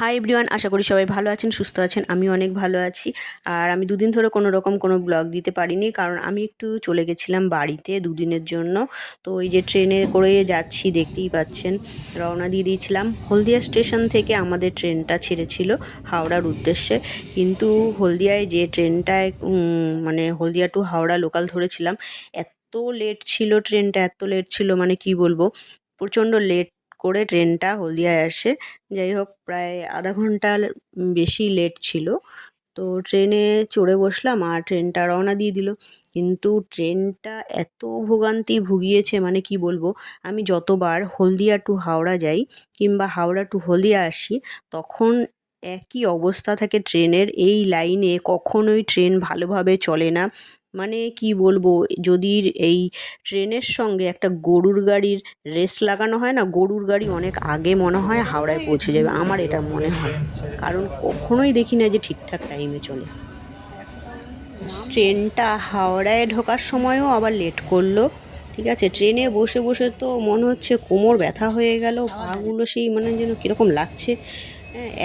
Hi everyone আশা করি সবাই ভালো আছেন, সুস্থ আছেন আমি অনেক ভালো আছি। আর আমি দুদিন ধরে কোনো রকম কোনো ব্লগ দিতে পারিনি, কারণ আমি একটু চলে গেছিলাম বাড়িতে দুদিনের জন্য। তো এই যে ট্রেনে করে যাচ্ছি, দেখতেই পাচ্ছেন, রওনা দিয়ে দিয়েছিলাম। হলদিয়া স্টেশন থেকে আমাদের ট্রেনটা ছেড়েছিল হাওড়ার উদ্দেশ্যে। কিন্তু হলদিয়ায় যে ট্রেনটায় মানে হলদিয়া টু হাওড়া লোকাল ধরেছিলাম, এত লেট ছিল ট্রেনটা, এত লেট ছিল মানে কি বলব, প্রচণ্ড লেট করে ট্রেনটা হলদিয়ায় আসে। যাই হোক, প্রায় আধা ঘণ্টার বেশি লেট ছিল। তো ট্রেনে চড়ে বসলাম আর ট্রেনটা রওনা দিয়ে দিল। কিন্তু ট্রেনটা এত ভোগান্তি ভুগিয়েছে মানে কি বলব, আমি যতবার হলদিয়া টু হাওড়া যাই কিংবা হাওড়া টু হলদিয়া আসি, তখন একই অবস্থা থাকে ট্রেনের। এই লাইনে কখনোই ট্রেন ভালোভাবে চলে না। মানে কি বলব, যদি এই ট্রেনের সঙ্গে একটা গরুর গাড়ির রেস লাগানো হয় না, গরুর গাড়ি অনেক আগে মনে হয় হাওড়ায় পৌঁছে যাবে। আমার এটা মনে হয়। কারণ কখনোই দেখি না যে ঠিকঠাক টাইমে চলে। ট্রেনটা হাওড়ায় ঢোকার সময়ও আবার লেট করল, ঠিক আছে? ট্রেনে বসে বসে তো মনে হচ্ছে কোমর ব্যথা হয়ে গেল পাগুলো সেই মানে যেন কীরকম লাগছে।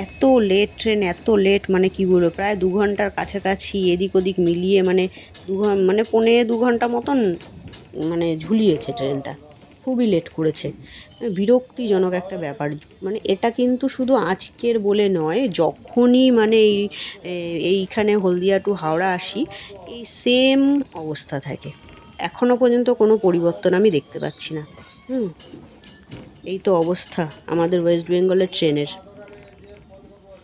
এত লেট ট্রেন এত লেট মানে কি বলব, প্রায় দু ঘণ্টার কাছাকাছি এদিক ওদিক মিলিয়ে মানে দু মানে পৌনে দু ঘণ্টা মতন মানে ঝুলিয়েছে ট্রেনটা খুবই লেট করেছে। মানে বিরক্তিজনক একটা ব্যাপার। মানে এটা কিন্তু শুধু আজকের বলে নয়, যখনই মানে এই এইখানে হলদিয়া টু হাওড়া আসি, এই সেম অবস্থা থাকে। এখনও পর্যন্ত কোনো পরিবর্তন আমি দেখতে পাচ্ছি না। হুম, এই তো অবস্থা আমাদের ওয়েস্ট বেঙ্গলের ট্রেনের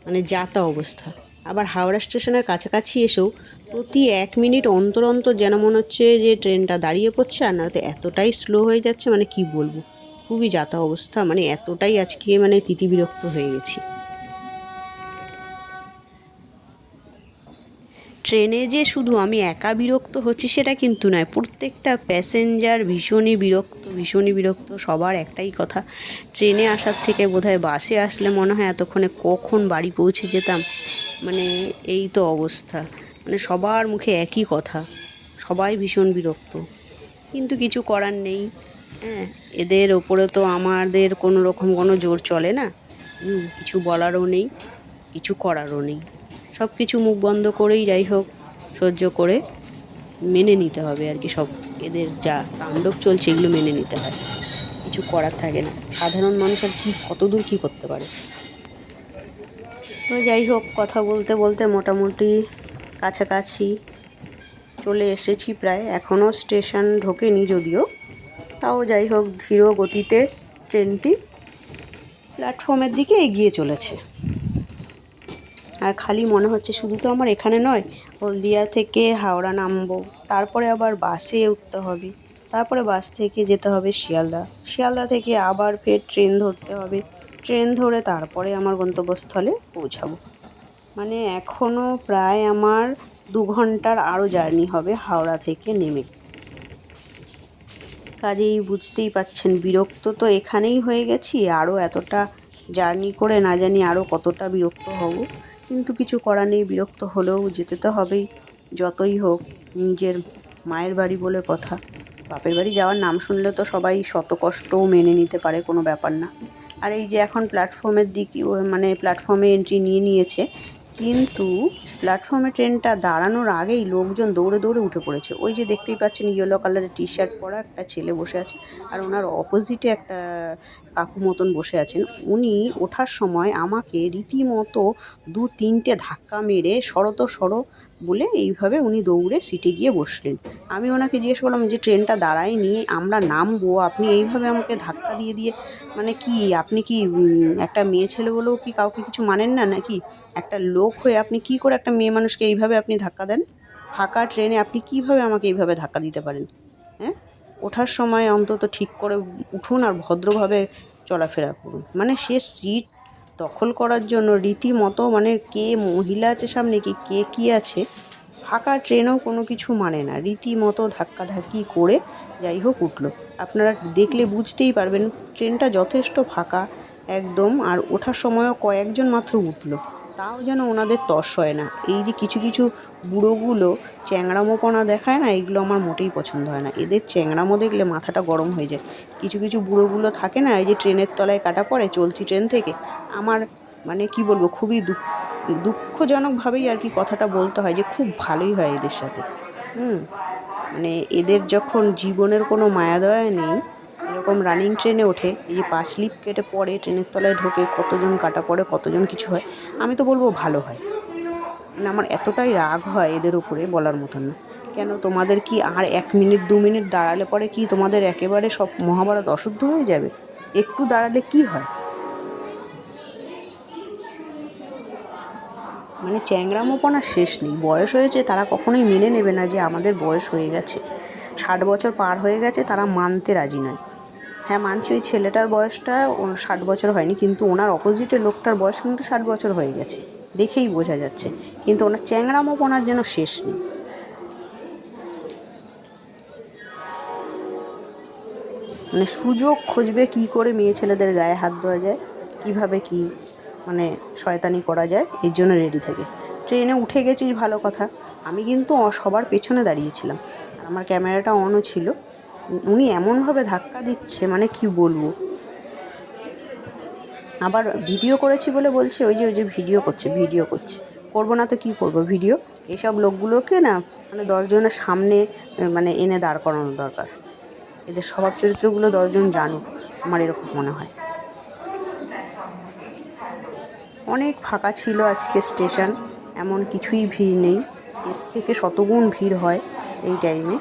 মানে যাতা অবস্থা। আবার হাওড়া স্টেশনের কাছাকাছি এসেও প্রতি এক মিনিট অন্তর অন্তর যেন মনে হচ্ছে যে ট্রেনটা দাঁড়িয়ে পড়ছে, আর নয়তো এতটাই স্লো হয়ে যাচ্ছে মানে কি বলব? খুবই যাতা অবস্থা মানে এতটাই আজকে মানে তিতিবিরক্ত হয়ে গেছি। ট্রেনে যে শুধু আমি একা বিরক্ত হচ্ছি সেটা কিন্তু নয়। প্রত্যেকটা প্যাসেঞ্জার ভীষণই বিরক্ত ভীষণই বিরক্ত। সবার একটাই কথা, ট্রেনে আসার থেকে বোধহয় বাসে আসলে মনে হয় এতক্ষণে কখন বাড়ি পৌঁছে যেতাম। মানে এই তো অবস্থা। মানে সবার মুখে একই কথা, সবাই ভীষণ বিরক্ত। কিন্তু কিছু করার নেই। হ্যাঁ এদের ওপরে তো আমাদের কোনো রকম কোনো জোর চলে না। কিছু বলারও নেই, কিছু করারও নেই। সব কিছু মুখ বন্ধ করেই যাই হোক, সহ্য করে মেনে নিতে হবে আর কি সব। এদের যা তাণ্ডব চলছে এগুলো মেনে নিতে হয়। কিছু করার থাকে না। সাধারণ মানুষ আর কী কতদূর কী করতে পারে? তো যাই হোক, কথা বলতে বলতে মোটামুটি কাছাকাছি চলে এসেছি প্রায়। এখনও স্টেশন ঢোকেনি যদিও। তাও যাই হোক ধীর গতিতে ট্রেনটি প্ল্যাটফর্মের দিকে এগিয়ে চলেছে। আর খালি মনে হচ্ছে শুধু তো আমার এখানে নয়, হলদিয়া থেকে হাওড়া নামবো। তারপরে আবার বাসে উঠতে হবে। তারপরে বাস থেকে যেতে হবে শিয়ালদা। শিয়ালদা থেকে আবার ফের ট্রেন ধরতে হবে। ট্রেন ধরে তারপরে আমার গন্তব্যস্থলে পৌঁছাবো। মানে এখনও প্রায় আমার দু ঘণ্টার আরও জার্নি হবে হাওড়া থেকে নেমে। কাজেই বুঝতেই পাচ্ছেন, বিরক্ত তো এখানেই হয়ে গেছি। আরও এতটা জার্নি করে না জানি আরও কতটা বিরক্ত হব। কিন্তু কিছু করার নেই, বিরক্ত হলেও যেতে তো হবেই। যতই হোক, নিজের মায়ের বাড়ি বলে কথা। বাপের বাড়ি যাওয়ার নাম শুনলে তো সবাই শত কষ্টও মেনে নিতে পারে, কোনো ব্যাপার না। আর এই যে এখন প্ল্যাটফর্মের দিক মানে প্ল্যাটফর্মে এন্ট্রি নিয়ে নিয়েছে, কিন্তু প্ল্যাটফর্মে ট্রেনটা দাঁড়ানোর আগেই লোকজন দৌড়ে দৌড়ে উঠে পড়েছে। ওই যে দেখতেই পাচ্ছেন ইয়েলো কালারের টি শার্ট পরা একটা ছেলে বসে আছে, আর ওনার অপোজিটে একটা কাকু মতন বসে আছেন, উনি ওঠার সময় আমাকে রীতিমতো দু তিনটে ধাক্কা মেরে সরো তো সরো বলে এইভাবে উনি দৌড়ে সিটে গিয়ে বসলেন। আমি ওনাকে জিজ্ঞেস করলাম যে, ট্রেনটা দাঁড়ায় নিয়ে আমরা নামবো, আপনি এইভাবে আমাকে ধাক্কা দিয়ে দিয়ে মানে কি, আপনি কি একটা মেয়ে ছেলে বলেও কি কাউকে কিছু মানেন না নাকি? একটা লোক হয়ে আপনি কি করে একটা মেয়ে মানুষকে এইভাবে আপনি ধাক্কা দেন? ফাঁকা ট্রেনে আপনি কীভাবে আমাকে এইভাবে ধাক্কা দিতে পারেন? হ্যাঁ? ওঠার সময় অন্তত ঠিক করে উঠুন আর ভদ্রভাবে চলাফেরা করুন। মানে সে সিট দখল করার জন্য রীতিমতো মানে কে মহিলা আছে সামনে কি, কে কী আছে, ফাঁকা ট্রেনেও কোনো কিছু মানে না। রীতিমতো ধাক্কাধাক্কি করে যাই হোক উঠল। আপনারা দেখলে বুঝতেই পারবেন, ট্রেনটা যথেষ্ট ফাঁকা একদম, আর ওঠার সময়ও কয়েকজন মাত্র উঠল। তাও যেন ওনাদের তর্স হয় না। এই যে কিছু কিছু বুড়োগুলো চ্যাংড়ামোপনা দেখায় না, এগুলো আমার মোটেই পছন্দ হয় না। এদের চ্যাংড়ামো দেখলে মাথাটা গরম হয়ে যায়। কিছু কিছু বুড়োগুলো থাকে না, এই যে ট্রেনের তলায় কাটা পড়ে চলতি ট্রেন থেকে, আমার মানে কি বলব, খুবই দুঃখ দুঃখজনকভাবেই আর কি কথাটা বলতে হয় যে খুব ভালোই হয় এদের সাথে। হুম মানে এদের যখন জীবনের কোনো মায়া দয়া নেই এরকম রানিং ট্রেনে ওঠে, এই যে পা স্লিপ কেটে পড়ে ট্রেনের তলায় ঢোকে, কতজন কাটা পড়ে, কতজন কিছু হয়, আমি তো বলব ভালো হয়। মানে আমার এতটাই রাগ হয় এদের উপরে বলার মতন না। কেন তোমাদের কি আর এক মিনিট দু মিনিট দাঁড়ালে পরে কি তোমাদের একেবারে সব মহাভারত অশুদ্ধ হয়ে যাবে? একটু দাঁড়ালে কি হয়? মানে চ্যাংরামোপনার শেষ নেই। বয়স হয়েছে, তারা কখনোই মেনে নেবে না যে আমাদের বয়স হয়ে গেছে। ষাট বছর পার হয়ে গেছে, তারা মানতে রাজি নয়। হ্যাঁ মানছি ওই ছেলেটার বয়সটা ষাট বছর হয়নি, কিন্তু ওনার অপোজিটে লোকটার বয়স কিন্তু ষাট বছর হয়ে গেছে। দেখেই বোঝা যাচ্ছে। কিন্তু ওনার চ্যাংরামোপনার যেন শেষ নেই। মানে সুযোগ খুঁজবে কি করে মেয়ে ছেলেদের গায়ে হাত দেওয়া যায়, কীভাবে কি মানে শয়তানি করা যায়, এর জন্য রেডি থাকে। ট্রেনে উঠে গেছিস ভালো কথা। আমি কিন্তু সবার পেছনে দাঁড়িয়েছিলাম। আমার ক্যামেরাটা অনও ছিল। উনি এমনভাবে ধাক্কা দিচ্ছে মানে কি বলব? আবার ভিডিও করেছি বলে বলছে, ওই যে ওই যে ভিডিও করছে ভিডিও করছে। করব না তো কী করব ভিডিও? এসব লোকগুলোকে না মানে দশজনের সামনে মানে এনে দাঁড় করানো দরকার। এদের স্বভাব চরিত্রগুলো দশজন জানুক, আমার এরকম মনে হয়। অনেক ফাঁকা ছিল আজকে স্টেশন, এমন কিছুই ভিড় নেই। এর থেকে শতগুণ ভিড় হয় এই টাইমে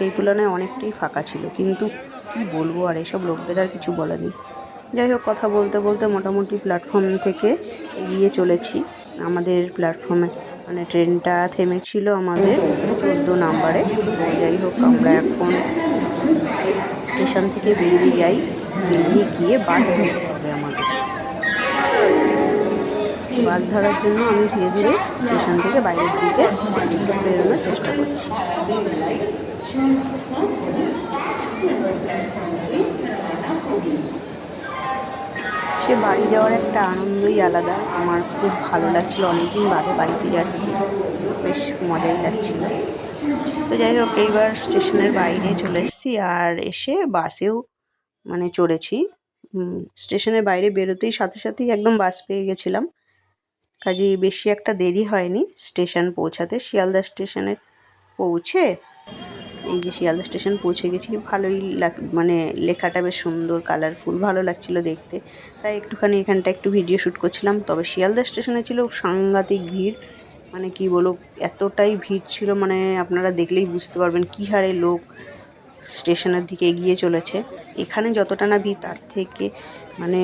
সেই তুলনায় অনেকটাই ফাঁকা ছিল। কিন্তু কি বলব আর এসব লোকদের আর কিছু বলার নেই। যাই হোক, কথা বলতে বলতে মোটামুটি প্ল্যাটফর্ম থেকে এগিয়ে চলেছি। আমাদের প্ল্যাটফর্মে মানে ট্রেনটা থেমেছিল আমাদের চোদ্দ নাম্বারে। তো যাই হোক, আমরা এখন স্টেশন থেকে বেরিয়ে যাই। বেরিয়ে গিয়ে বাস ধরতে হবে আমাদের। বাস ধরার জন্য আমি ধীরে ধীরে স্টেশন থেকে বাইরের দিকে বেরোনোর চেষ্টা করছি। সে বাড়ি যাওয়ার একটা আনন্দই আলাদা। আমার খুব ভালো লাগছিল। অনেকদিন বাদে বাড়িতে যাচ্ছি। বেশ মজাই লাগছিল। তো যাই হোক, এইবার স্টেশনের বাইরে চলে এসেছি আর এসে বাসেও মানে চড়েছি। স্টেশনের বাইরে বেরোতেই সাথে সাথেই একদম বাস পেয়ে গেছিলাম। কাজেই বেশি একটা দেরি হয়নি। স্টেশন পৌঁছাতে শিয়ালদা স্টেশনে পৌঁছে এই যে শিয়ালদা স্টেশন পৌঁছে গেছি, ভালোই লাগ মানে লেখাটা বেশ সুন্দর কালারফুল ভালো লাগছিল দেখতে। তাই একটুখানি এখানটা একটু ভিডিও শ্যুট করছিলাম, তবে শিয়ালদা স্টেশনে ছিল সাংঘাতিক ভিড় মানে কি বলো এতটাই ভিড় ছিল মানে আপনারা দেখলেই বুঝতে পারবেন কী হারে লোক স্টেশনের দিকে এগিয়ে চলেছে। এখানে যতটা না ভিড়, তার থেকে মানে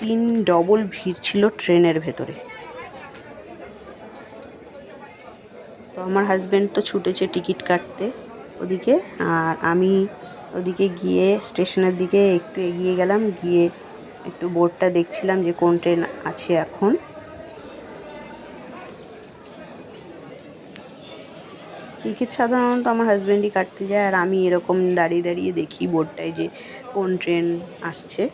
তিন ডবল ভিড় ছিল ট্রেনের ভেতরে। তো আমার হাজব্যান্ড তো ছুটেছে টিকিট কাটতে। ওদিকে। আর আমি ওদিকে গিয়ে স্টেশনের দিকে একটু এগিয়ে গেলাম, গিয়ে একটু বোর্ডটা দেখছিলাম যে কোন ট্রেন আছে এখন। টিকিট সাধারণত আমার হাজব্যান্ডই কাটতে যায়, আর আমি এরকম দাঁড়িয়ে দাঁড়িয়ে দেখি বোর্ডটায় যে কোন ট্রেন আসছে।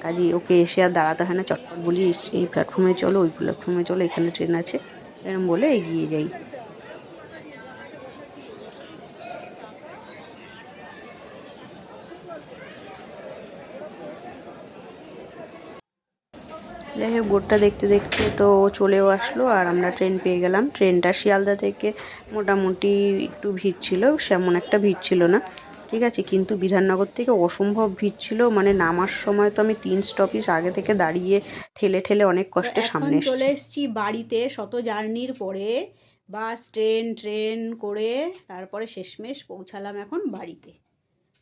কাজেই ওকে এসে আর দাঁড়াতে হয় না, চটপট বলি "এস- এই প্ল্যাটফর্মে চলো, ওই প্ল্যাটফর্মে চলো, এখানে ট্রেন আছে এরকম বলে এগিয়ে যাই। যাই হোক বোর্ডটা দেখতে দেখতে তো চলেও আসলো আর আমরা ট্রেন পেয়ে গেলাম। ট্রেনটা শিয়ালদা থেকে মোটামুটি একটু ভিড় ছিল সেমন একটা ভিড় ছিল না ঠিক আছে? কিন্তু বিধাননগর থেকে অসম্ভব ভিড় ছিল মানে নামার সময় তো আমি তিন স্টপিস আগে থেকে দাঁড়িয়ে ঠেলে ঠেলে অনেক কষ্টে সামনে চলে এসেছি এসেছি বাড়িতে শত জার্নির পরে বাস ট্রেন ট্রেন করে তারপরে শেষমেশ পৌঁছালাম এখন বাড়িতে।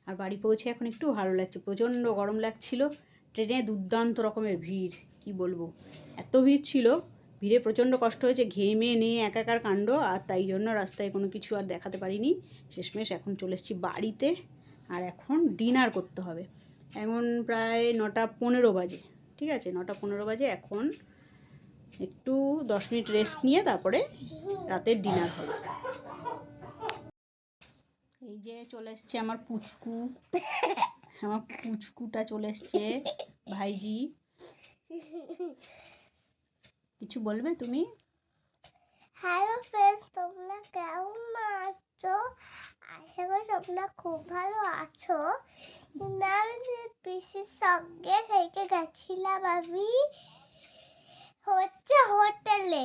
আর বাড়ি পৌঁছে এখন একটু ভালো লাগছে প্রচণ্ড গরম লাগছিল ট্রেনে দুর্দান্ত রকমের ভিড়। কি বলব? এত ভিড় ছিল, ভিড়ে প্রচণ্ড কষ্ট হয়েছে ঘেমে নিয়ে একাকার কাণ্ড, আর তাই জন্য রাস্তায় কোনো কিছু আর দেখাতে পারিনি। শেষমেশ এখন চলে এসেছি বাড়িতে, আর এখন ডিনার করতে হবে। এখন প্রায় নটা পনেরো বাজে, ঠিক আছে? নটা পনেরো বাজে, এখন একটু দশ মিনিট রেস্ট নিয়ে তারপরে রাতের ডিনার হবে। এই যে চলে এসছে আমার পুচকু, আমার পুচকুটা চলে এসছে, ভাইজি। কিছু বলবে তুমি? হ্যালো ফ্রেন্ডস তোমরা কেমন আছো? আশা করি তোমরা খুব ভালো আছো। আমি পিসির সঙ্গে সেইকে গেছিলাম আমি হচ্ছে হোটেলে।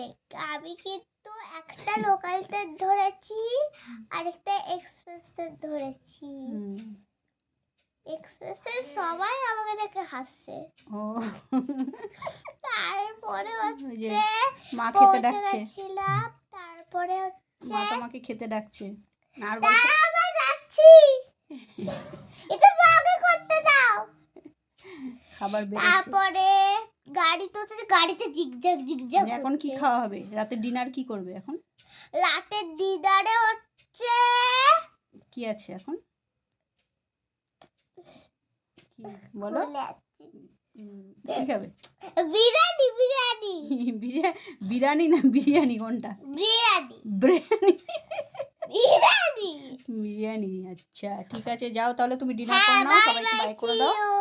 আমি কিন্তু একটা লোকাল ট্রেন ধরেছি আরেকটা এক্সপ্রেস ট্রেন ধরেছি। এক্সপ্রেসে সবাই আমাকে দেখে হাসছে। ও। তারপরে হচ্ছে মা খেতে ডাকছে। গেছিলাম তারপরে হচ্ছে মা তোমাকে খেতে ডাকছে। আর আমি যাচ্ছি। এটা আগে করতে দাও। খাবার বেরোচ্ছে তারপরে গাড়ি তো হচ্ছে গাড়িতে জিগজাগ জিগজাগ এখন কি খাওয়া হবে? রাতে ডিনার কি করবে এখন? রাতের ডিনারে হচ্ছে কি আছে এখন? বলো। কি খাবে? বিরিয়ানি বিরিয়ানি। বিরিয়া- বিরিয়ানি না বিরিয়ানি কোনটা? বিরিয়ানি। বিরিয়ানি। বিরিয়ানি। বিরিয়ানি আচ্ছা ঠিক আছে যাও তাহলে তুমি ডিনার হ্যাঁ করে নাও বাই সবাইকে বাই করে দাও।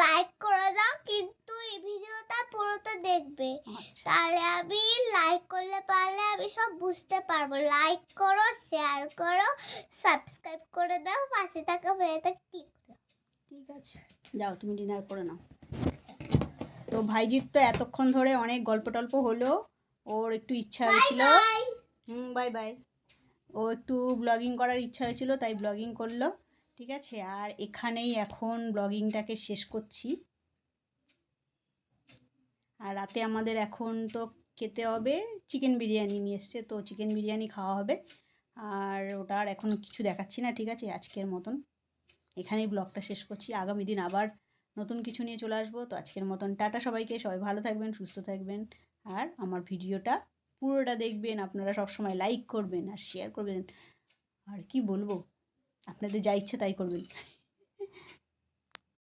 লাইক করে দাও কিন্তু এই ভিডিওটা পুরোটা দেখবে। আচ্ছা। তাহলে আমি লাইক করলে পারলে আমি সব বুঝতে পারব। লাইক করো শেয়ার করো সাবস্ক্রাইব করে দাও পাশে থাকা মেয়েটা ক্লিক ঠিক আছে। যাও তুমি ডিনার করে নাও। তো ভাইজির তো এতক্ষণ ধরে অনেক গল্প টল্প হলো। ওর একটু ইচ্ছা হয়েছিল। হুম বাই বাই। ও একটু ব্লগিং করার ইচ্ছা হয়েছিল তাই ব্লগিং করল। ঠিক আছে আর এখানেই এখন ব্লগিংটাকে শেষ করছি। আর রাতে আমাদের এখন তো খেতে হবে চিকেন বিরিয়ানি নিয়ে এসছে তো চিকেন বিরিয়ানি খাওয়া হবে। আর ওটা আর এখন কিছু দেখাচ্ছি না ঠিক আছে আজকের মতন। এখানেই ব্লগটা শেষ করছি। আগামী দিন আবার নতুন কিছু নিয়ে চলে আসব। তো আজকের মতন টাটা সবাইকে। সবাই ভালো থাকবেন, সুস্থ থাকবেন। আর আমার ভিডিওটা পুরোটা দেখবেন। আপনারা সব সময় লাইক করবেন আর শেয়ার করবেন। আর কি বলব? আপনাদের যা ইচ্ছে তাই করবেন।